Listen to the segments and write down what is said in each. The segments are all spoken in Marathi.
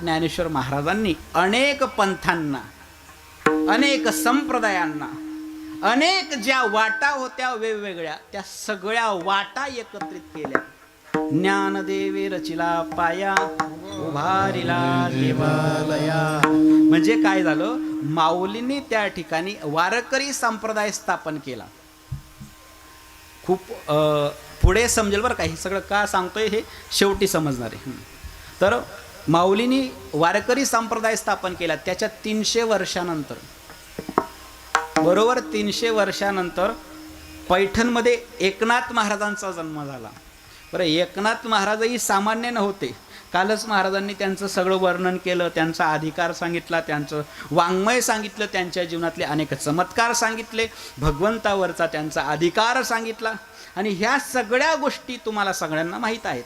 ज्ञानेश्वर महाराजांनी अनेक पंथांना अनेक संप्रदायांना अनेक ज्या वाटा होत्या वेगवेगळ्या त्या सगळ्या वाटा एकत्रित केल्या. ज्ञानदेवे रचिला पाया उभारिला देवालया. म्हणजे काय झालं? माऊलींनी त्या ठिकाणी वारकरी संप्रदाय स्थापन केला. खूप पुढे समजेल बरं का हे सगळं का सांगतोय हे? शेवटी समजणार आहे. तर माऊलींनी वारकरी संप्रदाय स्थापन केला त्याच्या तीनशे वर्षानंतर. बरोबर तीनशे वर्षानंतर पैठणमध्ये एकनाथ महाराजांचा जन्म झाला. बरं एकनाथ महाराजही सामान्य नव्हते. कालच महाराजांनी त्यांचं सगळं वर्णन केलं त्यांचा अधिकार सांगितला त्यांचं वाङ्मय सांगितलं त्यांच्या जीवनातले अनेक चमत्कार सांगितले भगवंतावरचा त्यांचा अधिकार सांगितला. आणि ह्या सगळ्या गोष्टी तुम्हाला सगळ्यांना माहीत आहेत.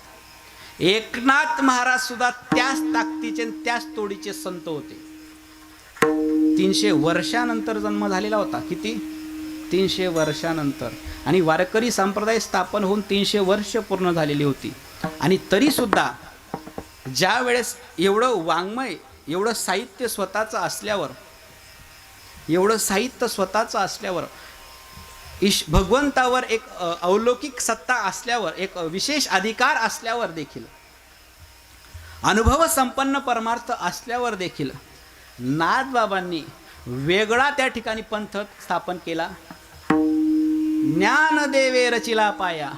एकनाथ महाराज सुद्धा त्याच ताकदीचे आणि त्याच तोडीचे संत होते. तीनशे वर्षानंतर जन्म झालेला होता. किती? तीनशे वर्षानंतर. आणि वारकरी संप्रदाय स्थापन होऊन तीनशे वर्ष पूर्ण झालेली होती. आणि तरीसुद्धा ज्या वेळेस एवढं वाङ्मय एवढं साहित्य स्वतःचं असल्यावर एवढं साहित्य स्वतःचं असल्यावर ईश भगवंतावर एक अवलौकिक सत्ता असल्यावर एक विशेष अधिकार असल्यावर देखील अनुभव संपन्न परमार्थ असल्यावर देखील नाथबाबांनी वेगळा त्या ठिकाणी पंथ स्थापन केला. ज्ञानदेवे रचिला पाया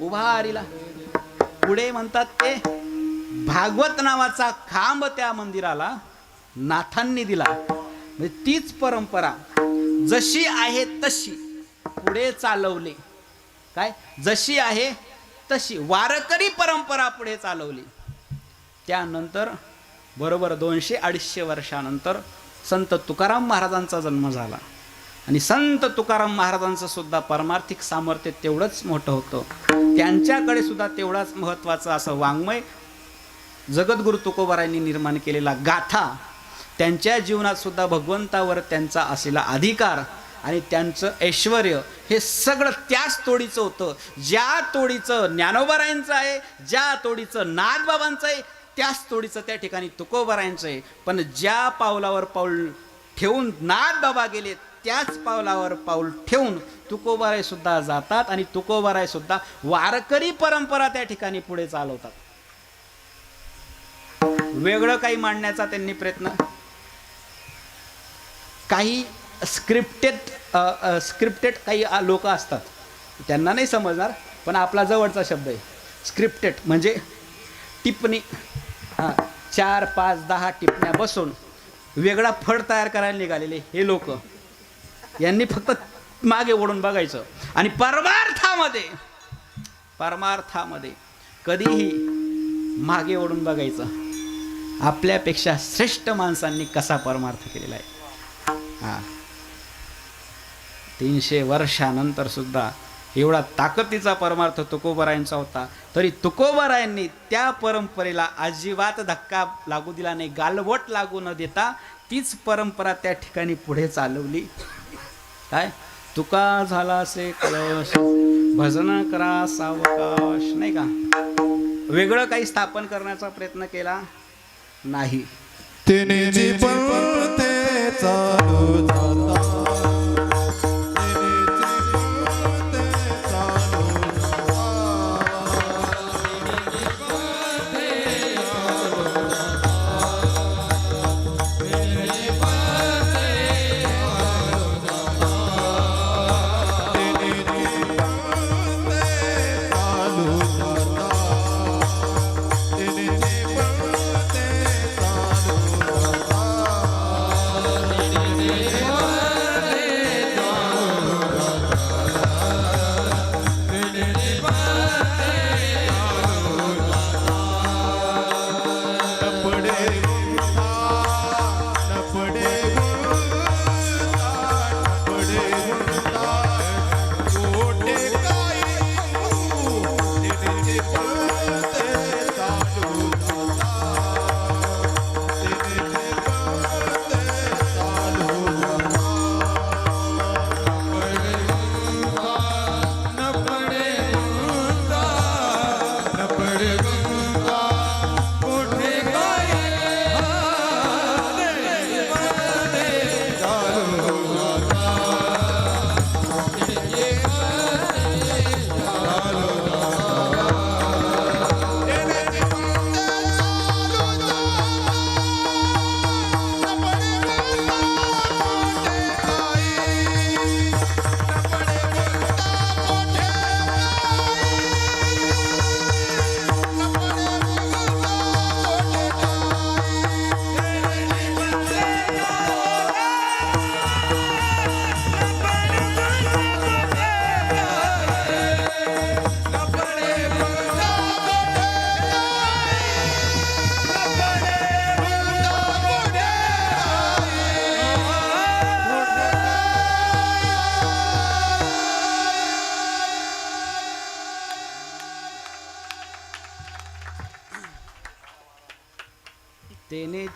उभारिला पुढे म्हणतात ते भागवत नावाचा खांब त्या मंदिराला नाथांनी दिला. म्हणजे तीच परंपरा जशी आहे तशी. पुढे चालवले. काय? जशी आहे तशी. वारकरी परंपरा पुढे चालवली. त्यानंतर बरोबर दोनशे अडीचशे वर्षानंतर संत तुकाराम महाराजांचा जन्म झाला. आणि संत तुकाराम महाराजांचं सुद्धा परमार्थिक सामर्थ्य तेवढंच मोठं होतं. त्यांच्याकडे सुद्धा तेवढाच महत्त्वाचं असं वाङ्मय जगद्गुरु तुकोबारांनी निर्माण केलेला गाथा त्यांच्या जीवनात सुद्धा भगवंतावर त्यांचा असलेला अधिकार आणि त्यांचं ऐश्वर हे सगळं त्याच तोडीचं होतं. ज्या तोडीचं ज्ञानोबरायांचं आहे ज्या तोडीचं नाथबाबांचं आहे त्याच तोडीचं त्या ठिकाणी तुकोबरायांचं आहे. पण ज्या पावलावर पाऊल ठेवून नाथबाबा गेले त्याच पावलावर पाऊल ठेवून तुकोबाराय सुद्धा जातात आणि तुकोबाराय सुद्धा वारकरी परंपरा त्या ठिकाणी पुढे चालवतात. वेगळं काही मांडण्याचा त्यांनी प्रयत्न? काही स्क्रिप्टेड स्क्रिप्टेड काही लोक असतात. त्यांना नाही समजणार पण आपला जवळचा शब्द आहे. स्क्रिप्टेड म्हणजे टिप्पणी. हां चार पाच दहा टिपण्या बसून वेगळा फड तयार करायला निघालेले हे लोक. यांनी फक्त मागे ओढून बघायचं. आणि परमार्थामध्ये परमार्थामध्ये कधीही मागे ओढून बघायचं. आपल्यापेक्षा श्रेष्ठ माणसांनी कसा परमार्थ केलेला आहे? हां. तीनशे वर्षानंतर सुद्धा एवढा ताकदीचा परमार्थ तुकोबरायांचा होता. तरी तुकोबरायांनी त्या परंपरेला अजिबात धक्का लागू दिला नाही गालवट लागू न देता तीच परंपरा त्या ठिकाणी पुढे चालवली. काय? तुका झाला असे कलश भजन करा सावकाश नाही का? वेगळं काही स्थापन करण्याचा प्रयत्न केला नाही. तिने ते चालू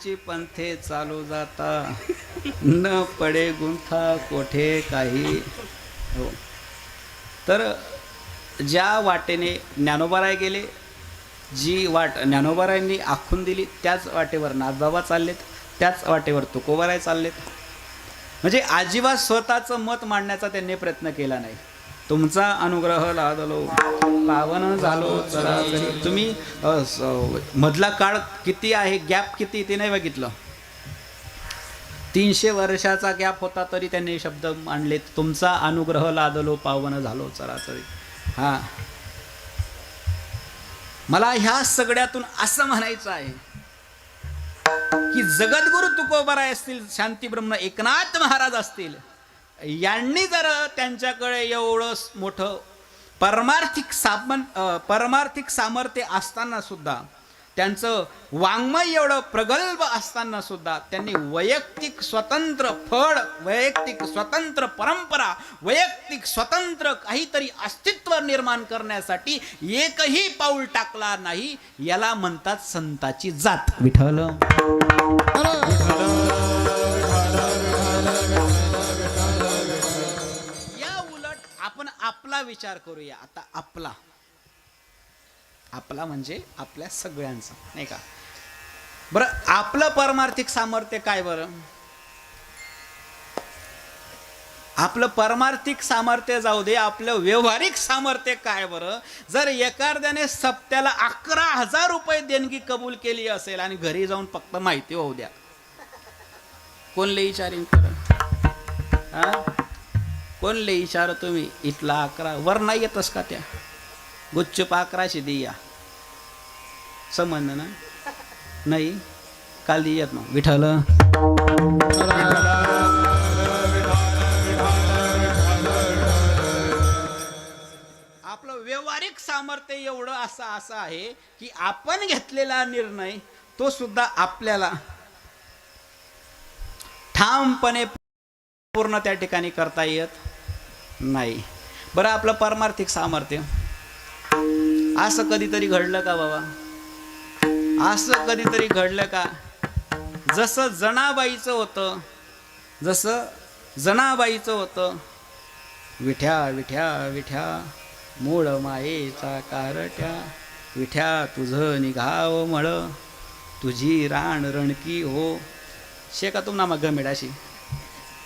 जाता पंथे चालू जाता. न पडे गुंथा कोठे काही. हो. तर ज्या वाटेने ज्ञानोबाराय गेले जी वाट ज्ञानोबारायांनी आखून दिली त्याच वाटेवर नाथबाबा चाललेत त्याच वाटेवर तुकोबाराय चाललेत. म्हणजे अजिबात स्वतःचं मत मांडण्याचा त्यांनी प्रयत्न केला नाही. तुमचा अनुग्रह लादलो. पावन झालो तुम्ही मधला काळ किती आहे? गॅप किती? ते नाही बघितलं. तीनशे वर्षाचा गॅप होता तरी त्यांनी शब्द मांडले तुमचा अनुग्रह लादलो पावन झालो चराचरी हा. मला ह्या सगळ्यातून असं म्हणायचं आहे की जगद्गुरु तुकोबराय असतील शांती ब्रह्म एकनाथ महाराज असतील यांनी जर त्यांच्याकडे एवढं मोठं परमार्थिक सामन परमार्थिक सामर्थ्य असताना सुद्धा त्यांचं वाङ्मय एवढं प्रगल्भ असताना सुद्धा त्यांनी वैयक्तिक स्वतंत्र फळ वैयक्तिक स्वतंत्र परंपरा वैयक्तिक स्वतंत्र काहीतरी अस्तित्व निर्माण करण्यासाठी एकही पाऊल टाकला नाही याला म्हणतात संताची जात. विठल विचार करूया. आता आपला. आपला म्हणजे आपल्या सगळ्यांचा. नाही का? बरं आपलं परमार्थिक सामर्थ्य काय बरं? आपलं परमार्थिक सामर्थ्य जाऊ दे आपलं व्यवहारिक सामर्थ्य काय बरं? जर एखाद्याने सप्त्याला अकरा हजार रुपये देणगी कबूल केली असेल आणि घरी जाऊन फक्त माहिती होऊ द्या. कोण लई विचारीन खरं? हा इशारा तुम्ही इथला अकरा वर नाही येतस का त्या? गुच्चूप अकराशे दिया. समजलं ना? नाही काल दि येत ना विठाल आपलं व्यवहारिक सामर्थ्य एवढं असं असं आहे की आपण घेतलेला निर्णय तो सुद्धा आपल्याला ठामपणे पूर्ण त्या ठिकाणी करता येत. नाही. बरं आपलं परमार्थिक सामर्थ्य. असं कधीतरी घडलं का बाबा? असं कधीतरी घडलं का? जसं जनाबाईचं होतं जसं जनाबाईचं होतं विठ्या विठ्या विठ्या मूळ मायेचा कारट्या विठ्या तुझं निघाव मळ तुझी राण रणकी हो. शे का तुम ना मग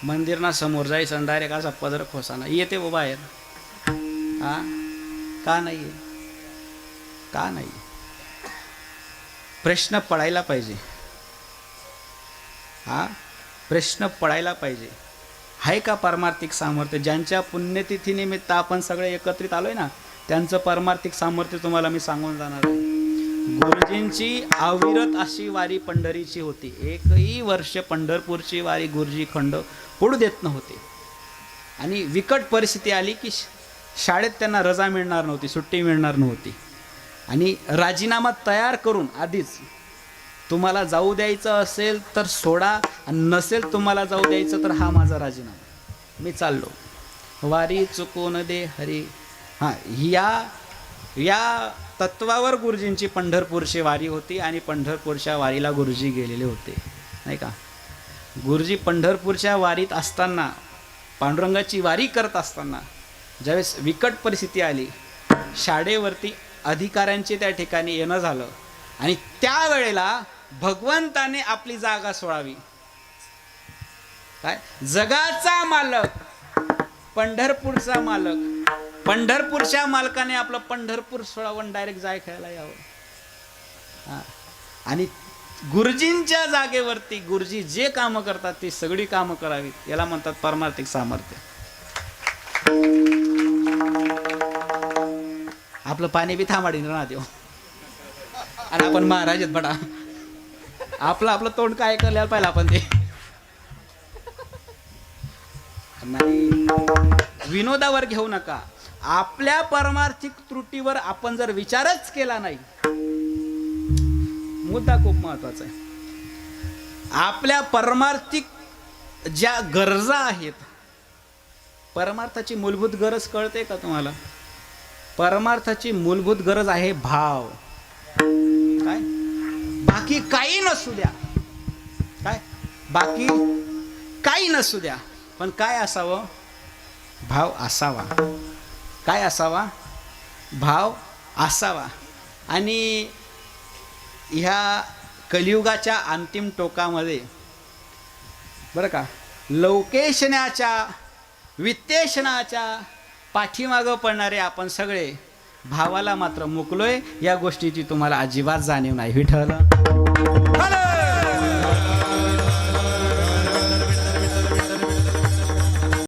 मंदिरना समोर जायचं आणि डायरेक्ट असा पदर खोसाना. येते व बाहेर. हा? का नाही का नाही प्रश्न पडायला पाहिजे. हा? प्रश्न पडायला पाहिजे. आहे का परमार्थिक सामर्थ्य? ज्यांच्या पुण्यतिथीनिमित्त आपण सगळे एकत्रित आलोय ना त्यांचं परमार्थिक सामर्थ्य तुम्हाला मी सांगून जाणार आहे. गुरुजींची अविरत अशी वारी पंढरीची होती. एकही वर्ष पंढरपूरची वारी गुरुजी खंड पडू देत नव्हते. आणि विकट परिस्थिती आली की श- शाळेत त्यांना रजा मिळणार नव्हती सुट्टी मिळणार नव्हती. आणि राजीनामा तयार करून आधीच तुम्हाला जाऊ द्यायचं असेल तर सोडा आणि नसेल तुम्हाला जाऊ द्यायचं तर हा माझा राजीनामा. मी चाललो. वारी चुकून दे हरी. हां या या तत्वावर गुरुजींची पंढरपूरची वारी होती आणि पंढरपूरच्या वारीला गुरुजी गेलेले होते. नाही का? गुरुजी पंढरपूरच्या वारीत असताना पांडुरंगाची वारी करत असताना ज्यावेळेस विकट परिस्थिती आली शाळेवरती अधिकाऱ्यांचे त्या ठिकाणी येणं झालं आणि त्यावेळेला भगवंताने आपली जागा सोडावी. काय? जगाचा मालक पंढरपूरचा मालक. पंढरपूरच्या मालकाने आपलं पंढरपूर सोळावण डायरेक्ट जाय खेळायला यावं. हा. आणि गुरुजींच्या जागेवरती गुरुजी जे कामं करतात ती सगळी कामं करावी याला म्हणतात परमार्थिक सामर्थ्य. आपलं पाणी बी थांबाडी ना देऊ हो. आणि आपण महाराज आहेत बडा. आपलं आपलं तोंड काय करायला पाहिलं आपण ते. नाही. विनोदावर घेऊ नका. आपल्या परमार्थिक त्रुटीवर आपण जर विचारच केला नाही मुद्दा खूप महत्त्वाचा आहे. आपल्या परमार्थिक ज्या गरजा आहेत परमार्थाची मूलभूत गरज कळते का तुम्हाला? परमार्थाची मूलभूत गरज आहे भाव. काय? बाकी काही नसू द्या. काय? बाकी काही नसू द्या. पण काय असावं? भाव असावा. काय असावा? भाव असावा. आणि ह्या कलियुगाच्या अंतिम टोकामध्ये बरं का लौकेशण्याच्या वित्तेषणाच्या पाठीमागं पडणारे आपण सगळे भावाला मात्र मुकलोय. या गोष्टीची तुम्हाला अजिबात जाणीव नाही. हे ठरलं!